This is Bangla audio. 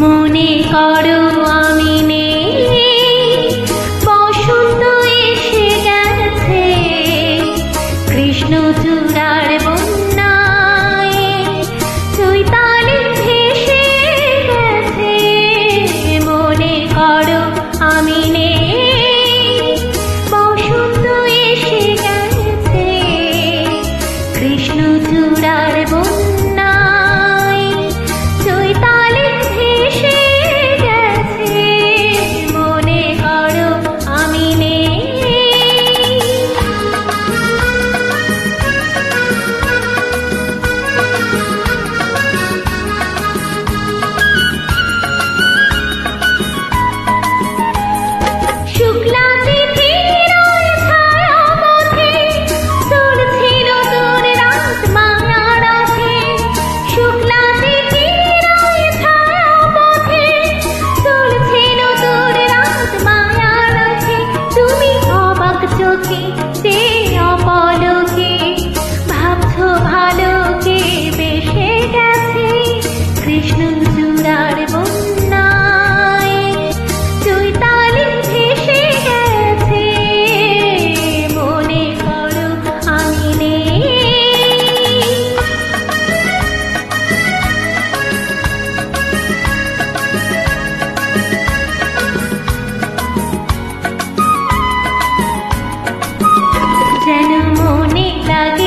মনে করো மூர்த்தி தே লাগে